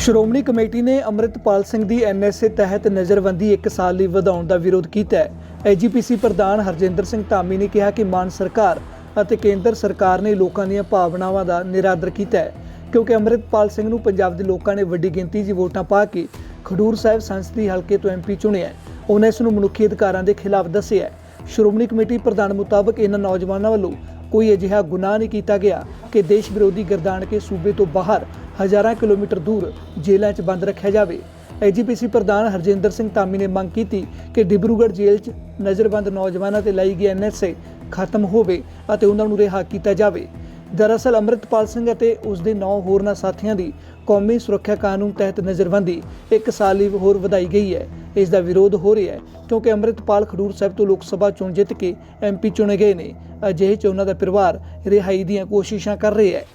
Shiromani committee ਨੇ ਅੰਮ੍ਰਿਤਪਾਲ ਸਿੰਘ ਦੀ NSA ਤਹਿਤ ਨਜ਼ਰਬੰਦੀ 1 ਸਾਲ ਲਈ ਵਧਾਉਣ ਦਾ ਵਿਰੋਧ ਕੀਤਾ ਹੈ ਐਜੀਪੀਸੀ ਪ੍ਰਧਾਨ ਹਰਜਿੰਦਰ ਸਿੰਘ ਧਾਮੀ ਨੇ ਕਿਹਾ ਕਿ ਮਾਨ ਸਰਕਾਰ ਅਤੇ ਕੇਂਦਰ ਸਰਕਾਰ ਨੇ ਲੋਕਾਂ ਦੀਆਂ ਭਾਵਨਾਵਾਂ ਦਾ ਨਿਰਾਦਰ ਕੀਤਾ ਹੈ, ਕਿਉਂਕਿ ਅੰਮ੍ਰਿਤਪਾਲ ਸਿੰਘ ਨੂੰ ਪੰਜਾਬ ਦੇ ਲੋਕਾਂ ਨੇ ਵੱਡੀ ਗਿਣਤੀ 'ਚ ਵੋਟਾਂ ਪਾ ਕੇ ਖਡੂਰ ਸਾਹਿਬ ਸੰਸਦੀ ਹਲਕੇ ਤੋਂ ਐਮਪੀ ਚੁਣਿਆ ਹੈ। ਉਹਨਾਂ ਇਸ ਨੂੰ ਮਨੁੱਖੀ ਅਧਿਕਾਰਾਂ ਦੇ ਖਿਲਾਫ ਦੱਸਿਆ ਹੈ। ਸ਼੍ਰੋਮਣੀ ਕਮੇਟੀ ਪ੍ਰਧਾਨ ਮੁਤਾਬਕ ਇਹਨਾਂ ਨੌਜਵਾਨਾਂ ਵੱਲੋਂ ਕੋਈ ਅਜਿਹਾ ਗੁਨਾਹ ਨਹੀਂ ਕੀਤਾ ਗਿਆ ਕਿ ਦੇਸ਼ ਵਿਰੋਧੀ ਗਰਦਾਨ ਕੇ ਸੂਬੇ ਤੋਂ ਬਾਹਰ ਹਜ਼ਾਰਾਂ ਕਿਲੋਮੀਟਰ ਦੂਰ ਜੇਲ੍ਹਾਂ 'ਚ ਬੰਦ ਰੱਖਿਆ ਜਾਵੇ। ਐਜੀਪੀਸੀ ਪ੍ਰਧਾਨ ਹਰਜਿੰਦਰ ਸਿੰਘ ਧਾਮੀ ਨੇ ਮੰਗ ਕੀਤੀ ਕਿ ਡਿਬਰੂਗੜ੍ਹ ਜੇਲ੍ਹ 'ਚ ਨਜ਼ਰਬੰਦ ਨੌਜਵਾਨਾਂ ਤੇ ਲਾਈ ਗਈ ਐਨਐਸਏ ਖਤਮ ਹੋਵੇ ਅਤੇ ਉਹਨਾਂ ਨੂੰ ਰਿਹਾ ਕੀਤਾ ਜਾਵੇ। ਦਰਅਸਲ ਅੰਮ੍ਰਿਤਪਾਲ ਸਿੰਘ ਅਤੇ ਉਸ ਦੇ 9 ਹੋਰਨਾਂ ਸਾਥੀਆਂ ਦੀ ਕੌਮੀ ਸੁਰੱਖਿਆ ਕਾਨੂੰਨ ਤਹਿਤ ਨਜ਼ਰਬੰਦੀ 1 ਸਾਲ ਲਈ ਹੋਰ ਵਧਾਈ ਗਈ ਹੈ। ਇਸ ਦਾ ਵਿਰੋਧ ਹੋ ਰਿਹਾ ਹੈ, ਕਿਉਂਕਿ ਅੰਮ੍ਰਿਤਪਾਲ ਖਡੂਰ ਸਾਹਿਬ ਤੋਂ ਲੋਕ ਸਭਾ ਚੋਣ ਜਿੱਤ ਕੇ ਐਮਪੀ ਚੁਣੇ ਗਏ ਨੇ। ਅਜਿਹੇ ਚ ਉਹਨਾਂ ਦਾ ਪਰਿਵਾਰ ਰਿਹਾਈ ਦੀਆਂ ਕੋਸ਼ਿਸ਼ਾਂ ਕਰ ਰਿਹਾ ਹੈ।